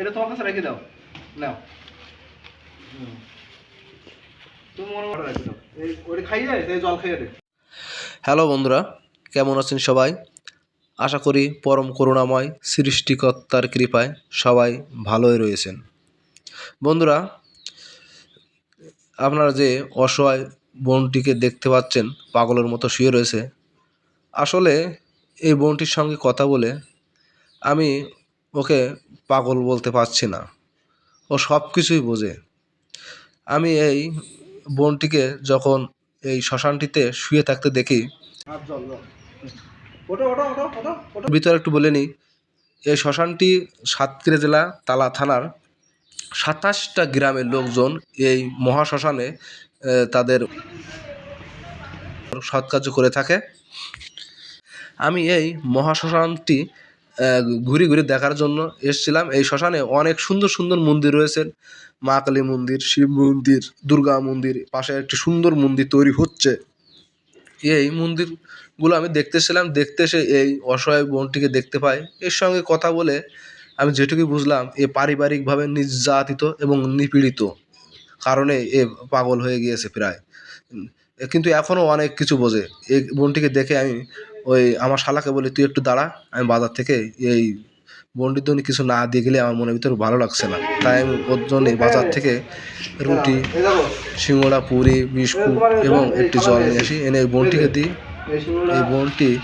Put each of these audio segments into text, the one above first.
এটা তোমার কাছে রেখে দাও। নাও। হ্যালো বন্ধুরা, কেমন আছেন সবাই? আশা করি পরম করুণাময়, সৃষ্টিকর্তার কৃপায় সবাই ভালোই রয়েছেন। বন্ধুরা, আপনারা যে অসহায় বোনটিকে দেখতে পাচ্ছেন, পাগলের মতো শুয়ে রয়েছে, আসলে এই বোনটির সঙ্গে কথা বলে আমি ওকে পাগল বলতে পারছি না। ও সব কিছুই বোঝে। আমি এই বোনটিকে যখন এই শ্মশানটিতে শুয়ে থাকতে দেখি ভিতরে একটু বলে নিই এই শ্মশানটি সাতক্ষীরা জেলা তালা থানার সাতাশটা গ্রামের লোকজন এই মহাশ্মশানে তাদের সৎকার্য করে থাকে। আমি এই মহাশ্মশানটি ঘুরে ঘুরে দেখার জন্য এসেছিলাম। এই শ্মশানে অনেক সুন্দর সুন্দর মন্দির রয়েছে। মা কালী মন্দির, শিব মন্দির, দুর্গা মন্দির, পাশে একটি সুন্দর মন্দির তৈরি হচ্ছে। এই মন্দিরগুলো আমি দেখতেছিলাম, দেখতে এসে এই অসহায় বোনটিকে দেখতে পাই। এর সঙ্গে কথা বলে আমি যেটুকু বুঝলাম, এ পারিবারিকভাবে নির্যাতিত এবং নিপীড়িত। কারণে এ পাগল হয়ে গিয়েছে প্রায়। কিন্তু এখনও অনেক কিছু বোঝে। এই বোনটিকে দেখে আমি ওই আমার শালাকে বলি তুই একটু দাঁড়া আমি বাজার থেকে এই বোনটির জন্য কিছু না দিয়ে গেলে আমার মনের ভিতরে ভালো লাগছে না। তাই আমি ওর জন্য বাজার থেকে রুটি সিঙ্গড়া পুরি বিস্কুট এবং একটি জল নিয়ে আসি। এনে এই বোনটিকে দিই। এই বোনটি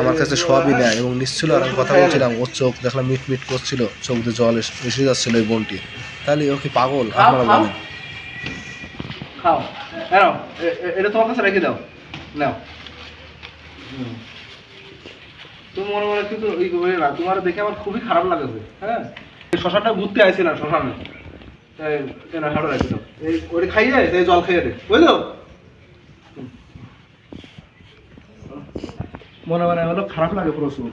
আমার কাছে সবই নেয় এবং নিশ্ছিল আর আমি কথা বলছিলাম ওর চোখ দেখলাম মিট মিট করছিল চোখ দিয়ে জল এস- যাচ্ছিল এই বোনটি। তাহলে ও কি পাগল? আপনারা বলেন। খাও। এটা তোমার কাছে রেখে দাও। নাও। তুমি মনে মনে কিন্তু ওই ওই না, তোমার দেখে আমার খুবই খারাপ লাগেছে হ্যাঁ? শ্মশানটা ঘুরতে আইছিলাম শ্মশানে। তাই কেন হাঁটো রেখে দাও এই ওটা খাইয়ে যায় তাই জল খাইয়ে দে। বুঝলো? মনে মনে হলো খারাপ লাগে প্রচুর।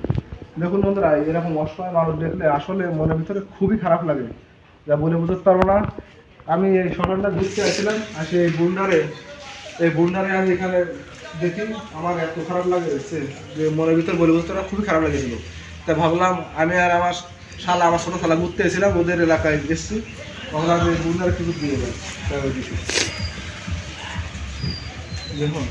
দেখুন বন্ধুরা, এরকম অসহায় মানুষ দেখলে আসলে মনের ভিতরে খুবই খারাপ লাগে। যা বলে বুঝতে পারব না। আমি এই সকালটা ঘুরতে আসছিলাম, আর সেই বুন্ডারে এই বুন্দারে আমি এখানে দেখি, আমার এত খারাপ লাগে যে মনের ভিতরে বলি বলতে খুবই খারাপ লেগেছিল তা ভাবলাম, আমি আর আমার শালা, আমার ছোটো শালা ঘুরতে এসেছিলাম, ওদের এলাকায় এসেছি। ভাবলাম আমি বুন্দারে কিছু দিয়ে দেয় দেখুন